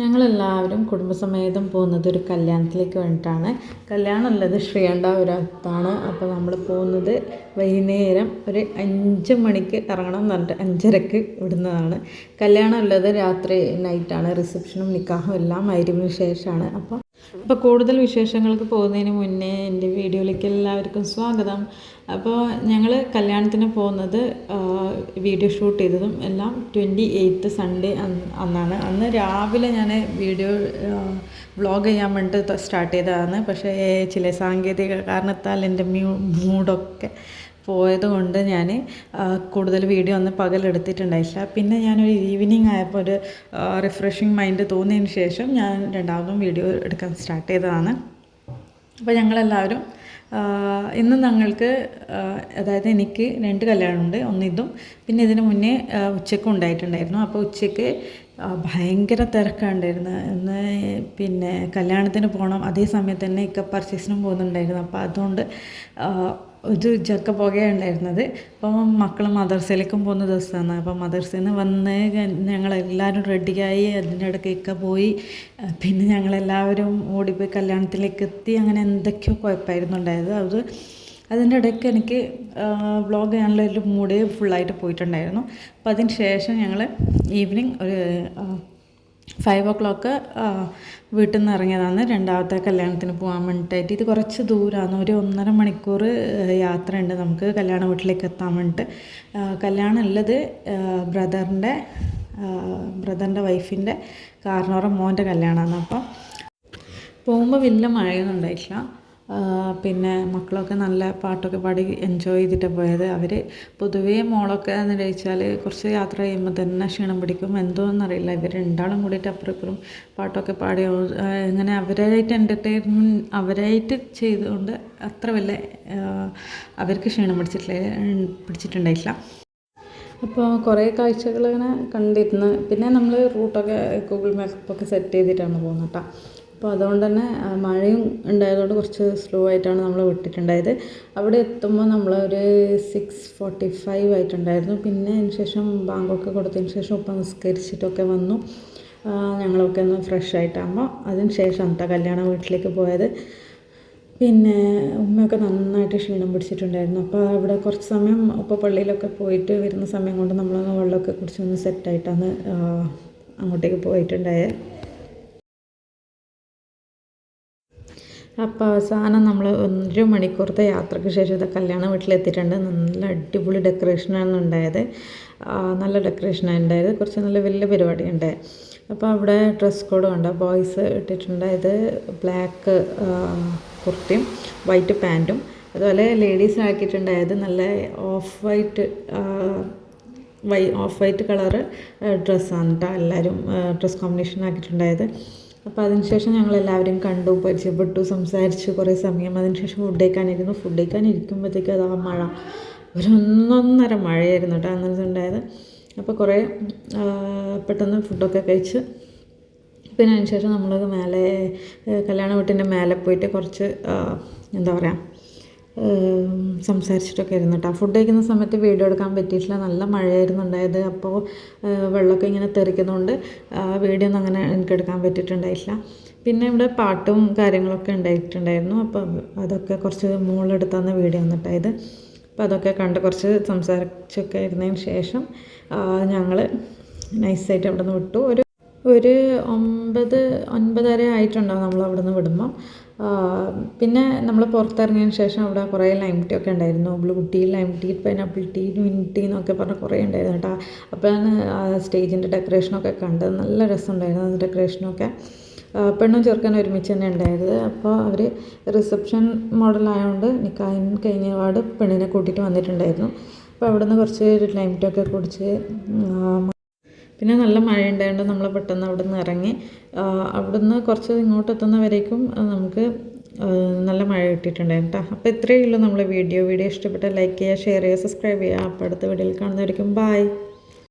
ഞങ്ങളെല്ലാവരും കുടുംബസമേതം പോകുന്നത് ഒരു കല്യാണത്തിലേക്ക് വേണ്ടിയിട്ടാണ്. കല്യാണം ഉള്ളത് ശ്രീകണ്ഠപുരത്താണ് അപ്പോൾ നമ്മൾ പോകുന്നത് വൈകുന്നേരം ഒരു അഞ്ച് മണിക്ക് ഇറങ്ങണം എന്ന് പറഞ്ഞിട്ട് അഞ്ചരക്ക് വിടുന്നതാണ്. കല്യാണം ഉള്ളത് രാത്രി നൈറ്റാണ്. റിസപ്ഷനും നിക്കാഹും എല്ലാം മരുവിന് ശേഷമാണ്. അപ്പോൾ അപ്പോൾ കൂടുതൽ വിശേഷങ്ങൾക്ക് പോകുന്നതിന് മുന്നേ എന്റെ വീഡിയോയിലേക്ക് എല്ലാവർക്കും സ്വാഗതം. അപ്പോൾ ഞങ്ങൾ കല്യാണത്തിന് പോകുന്നത് വീഡിയോ ഷൂട്ട് ചെയ്തതും എല്ലാം ട്വന്റി എയ്ത്ത് സൺഡേ അന്നാണ്. അന്ന് രാവിലെ ഞാൻ വീഡിയോ വ്ളോഗ് ചെയ്യാൻ വേണ്ടിയിട്ട് സ്റ്റാർട്ട് ചെയ്തതാണ്. പക്ഷേ ചില സാങ്കേതിക കാരണത്താൽ എന്റെ മ്യൂ മൂഡൊക്കെ പോയത് കൊണ്ട് ഞാൻ കൂടുതൽ വീഡിയോ ഒന്നും പകലെടുത്തിട്ടുണ്ടായില്ല പിന്നെ ഞാനൊരു ഈവനിങ് ആയപ്പോൾ ഒരു റിഫ്രഷിങ് മൈൻഡ് തോന്നിയതിന് ശേഷം ഞാൻ രണ്ടാമതും വീഡിയോ എടുക്കാൻ സ്റ്റാർട്ട് ചെയ്തതാണ്. അപ്പോൾ ഞങ്ങളെല്ലാവരും ഇന്ന് ഞങ്ങൾക്ക് അതായത് എനിക്ക് രണ്ട് കല്യാണമുണ്ട് ഒന്നിതും പിന്നെ ഇതിന് മുന്നേ ഉച്ചയ്ക്ക് ഉണ്ടായിട്ടുണ്ടായിരുന്നു. അപ്പോൾ ഉച്ചയ്ക്ക് ഭയങ്കര തിരക്കാണ്ടായിരുന്നു. ഇന്ന് പിന്നെ കല്യാണത്തിന് പോകണം. അതേ സമയത്ത് തന്നെ ഇക്ക പർച്ചേസിനും പോകുന്നുണ്ടായിരുന്നു. അപ്പോൾ അതുകൊണ്ട് ഒരു ജക്ക പുകയുണ്ടായിരുന്നത് അപ്പോൾ മക്കൾ മദർസയിലേക്കും പോകുന്ന ദിവസമാണ്. അപ്പോൾ മദർസയിൽ നിന്ന് വന്ന് ഞങ്ങളെല്ലാവരും റെഡിയായി അതിന്റെ ഇടയ്ക്കൊക്കെ പോയി. പിന്നെ ഞങ്ങളെല്ലാവരും ഓടിപ്പോയി കല്യാണത്തിലേക്ക് എത്തി അങ്ങനെ എന്തൊക്കെയോ കുഴപ്പമായിരുന്നു ഉണ്ടായത്. അത് അതിന്റെ ഇടയ്ക്ക് എനിക്ക് വ്ളോഗ് ചെയ്യാനുള്ള ഒരു മൂഡ് ഫുള്ളായിട്ട് പോയിട്ടുണ്ടായിരുന്നു. അപ്പോൾ അതിന് ശേഷം ഞങ്ങൾ ഈവനിങ് ഒരു ഫൈവ് ഒ ക്ലോക്ക് വീട്ടിൽ നിന്ന് ഇറങ്ങിയതാണ് രണ്ടാമത്തെ കല്യാണത്തിന് പോകാൻ വേണ്ടിയിട്ടായിട്ട് ഇത് കുറച്ച് ദൂരമാണ് ഒരു ഒന്നര മണിക്കൂർ യാത്രയുണ്ട് നമുക്ക് കല്യാണ വീട്ടിലേക്ക് എത്താൻ വേണ്ടിയിട്ട്. കല്യാണം ഉള്ളത് ബ്രദറിന്റെ ബ്രദറിന്റെ വൈഫിന്റെ കാരണവറ മോന്റെ കല്യാണമാണ്. അപ്പം പോകുമ്പോൾ വലിയ മഴയൊന്നും ഉണ്ടായിട്ടില്ല. പിന്നെ മക്കളൊക്കെ നല്ല പാട്ടൊക്കെ പാടി എൻജോയ് ചെയ്തിട്ട് പോയത്. അവർ പൊതുവേ മോളൊക്കെ എന്ന് ചോദിച്ചാൽ കുറച്ച് യാത്ര ചെയ്യുമ്പോൾ തന്നെ ക്ഷീണം പിടിക്കും. എന്തോന്നറിയില്ല. ഇവർ രണ്ടാളും കൂടിയിട്ട് അപ്പുറം ഇപ്പുറം പാട്ടൊക്കെ പാടി ഇങ്ങനെ അവരായിട്ട് എന്റർടൈൻമെന്റ് അവരായിട്ട് ചെയ്തുകൊണ്ട് അത്ര വലിയ അവർക്ക് ക്ഷീണം പിടിച്ചിട്ടില്ല പിടിച്ചിട്ടുണ്ടായിട്ടില്ല. അപ്പോൾ കുറേ കാഴ്ചകൾ ഇങ്ങനെ കണ്ടിരുന്ന്. പിന്നെ നമ്മൾ റൂട്ടൊക്കെ ഗൂഗിൾ മാപ്പൊക്കെ സെറ്റ് ചെയ്തിട്ടാണ് പോകുന്നത് കേട്ടോ അപ്പോൾ അതുകൊണ്ട് തന്നെ മഴയും ഉണ്ടായതുകൊണ്ട് കുറച്ച് സ്ലോ ആയിട്ടാണ് നമ്മൾ വിട്ടിട്ടുണ്ടായത്. അവിടെ എത്തുമ്പോൾ നമ്മൾ ഒരു സിക്സ് ഫോർട്ടി ഫൈവ് ആയിട്ടുണ്ടായിരുന്നു. പിന്നെ അതിന് ശേഷം ബാങ്കൊക്കെ കൊടുത്തതിന് ശേഷം ഉപ്പ നിസ്കരിച്ചിട്ടൊക്കെ വന്നു. ഞങ്ങളൊക്കെ ഒന്ന് ഫ്രഷ് ആയിട്ടാകുമ്പോൾ അതിന് ശേഷം അന്ത കല്യാണ വീട്ടിലേക്ക് പോയത്. പിന്നെ ഉമ്മയൊക്കെ നന്നായിട്ട് ക്ഷീണം പിടിച്ചിട്ടുണ്ടായിരുന്നു. അപ്പോൾ അവിടെ കുറച്ച് സമയം ഉപ്പ പള്ളിയിലൊക്കെ പോയിട്ട് വരുന്ന സമയം കൊണ്ട് നമ്മളൊന്ന് വെള്ളമൊക്കെ കുടിച്ചൊന്ന് സെറ്റായിട്ടാണ് അങ്ങോട്ടേക്ക് പോയിട്ടുണ്ടായത് അപ്പോൾ അവസാനം നമ്മൾ ഒരു മണിക്കൂറത്തെ യാത്രയ്ക്ക് ശേഷം ഇത് കല്യാണ വീട്ടിലെത്തിയിട്ടുണ്ട്. നല്ല അടിപൊളി ഡെക്കറേഷനാണ് ഉണ്ടായത്. നല്ല ഡെക്കറേഷനാണ് ഉണ്ടായത്. കുറച്ച് നല്ല വലിയ പരിപാടി ഉണ്ടായത് അപ്പോൾ അവിടെ ഡ്രസ് കോഡും ഉണ്ട് ബോയ്സ് ഇട്ടിട്ടുണ്ട്. ഇത് ബ്ലാക്ക് കുർത്തിയും വൈറ്റ് പാന്റും അതുപോലെ ലേഡീസ് ആക്കിയിട്ടുണ്ടായത് നല്ല ഓഫ് വൈറ്റ് വൈ ഓഫ് വൈറ്റ് കളറ് ഡ്രസ്സാണ് കേട്ടോ എല്ലാവരും ഡ്രസ് കോമ്പിനേഷൻ ആക്കിയിട്ടുണ്ടായത്. അപ്പോൾ അതിനുശേഷം ഞങ്ങൾ എല്ലാവരും കണ്ടു പരിചയപ്പെട്ടു സംസാരിച്ചു കുറേ സമയം. അതിനുശേഷം ഫുഡ് കഴിക്കാനിരുന്നു. ഫുഡ് കഴിക്കാനിരിക്കുമ്പോഴത്തേക്കും അത് ആ മഴ. ഒരു ഒന്നൊന്നര മഴയായിരുന്നു കേട്ടോ അന്നത്തെ ഉണ്ടായത്. അപ്പോൾ കുറേ പെട്ടെന്ന് ഫുഡൊക്കെ കഴിച്ച് പിന്നെ അതിനുശേഷം നമ്മൾ മേലെ കല്യാണ വീട്ടിന്റെ മേലെ പോയിട്ട് കുറച്ച് എന്താ പറയുക സംസാരിച്ചിട്ടൊക്കെ ആയിരുന്നു കേട്ടോ ഫുഡ് കഴിക്കുന്ന സമയത്ത് വീഡിയോ എടുക്കാൻ പറ്റിയിട്ടില്ല. നല്ല മഴയായിരുന്നു ഉണ്ടായത്. അപ്പോൾ വെള്ളമൊക്കെ ഇങ്ങനെ തെറിക്കുന്നതുകൊണ്ട് വീഡിയോ ഒന്നും അങ്ങനെ എനിക്ക് എടുക്കാൻ പറ്റിയിട്ടുണ്ടായില്ല പിന്നെ ഇവിടെ പാട്ടും കാര്യങ്ങളൊക്കെ ഉണ്ടായിട്ടുണ്ടായിരുന്നു. അപ്പോൾ അതൊക്കെ കുറച്ച് മുകളെടുത്താന്ന് വീഡിയോ വന്നിട്ടായത്. അപ്പോൾ അതൊക്കെ കണ്ട് കുറച്ച് സംസാരിച്ചൊക്കെ ഇരുന്നതിന് ശേഷം ഞങ്ങൾ നൈസായിട്ട് അവിടെ നിന്ന് വിട്ടു. ഒരു ഒരു ഒമ്പത് ഒൻപതര ആയിട്ടുണ്ടാവും നമ്മൾ അവിടെ നിന്ന് വിടുമ്പം പിന്നെ നമ്മൾ പുറത്തിറങ്ങിയതിന് ശേഷം അവിടെ കുറേ ലൈം ടീ ഒക്കെ ഉണ്ടായിരുന്നു. Blue tea lime tea pineapple tea green tea എന്നൊക്കെ പറഞ്ഞ് കുറേ ഉണ്ടായിരുന്നു കേട്ടോ. അപ്പോഴാണ് സ്റ്റേജിന്റെ ഡെക്കറേഷനൊക്കെ കണ്ടത് നല്ല രസമുണ്ടായിരുന്നു ഡെക്കറേഷനൊക്കെ. പെണ്ണും ചെറുക്കനും ഒരുമിച്ച് തന്നെ ഉണ്ടായത് അപ്പോൾ അവർ റിസപ്ഷൻ മോഡലായതുകൊണ്ട് നിക്കാഹിന് കഴിഞ്ഞ പാട് പെണ്ണിനെ കൂട്ടിയിട്ട് വന്നിട്ടുണ്ടായിരുന്നു. അപ്പോൾ അവിടെ നിന്ന് കുറച്ച് ലൈം ടീ ഒക്കെ കുടിച്ച് പിന്നെ നല്ല മഴ ഉണ്ടായതുകൊണ്ട് നമ്മൾ പെട്ടെന്ന് അവിടെ നിന്ന് ഇറങ്ങി അവിടെ നിന്ന് കുറച്ച് ഇങ്ങോട്ട് എത്തുന്നവരേക്കും നമുക്ക് നല്ല മഴ കിട്ടിയിട്ടുണ്ടായിരുന്നു കേട്ടോ അപ്പോൾ ഇത്രയേ ഉള്ളൂ നമ്മളെ വീഡിയോ. വീഡിയോ ഇഷ്ടപ്പെട്ടാൽ ലൈക്ക് ചെയ്യുക ഷെയർ ചെയ്യുക സബ്സ്ക്രൈബ് ചെയ്യുക. അപ്പോൾ അടുത്ത വീഡിയോയിൽ കാണുന്നവരേക്കും ബായ്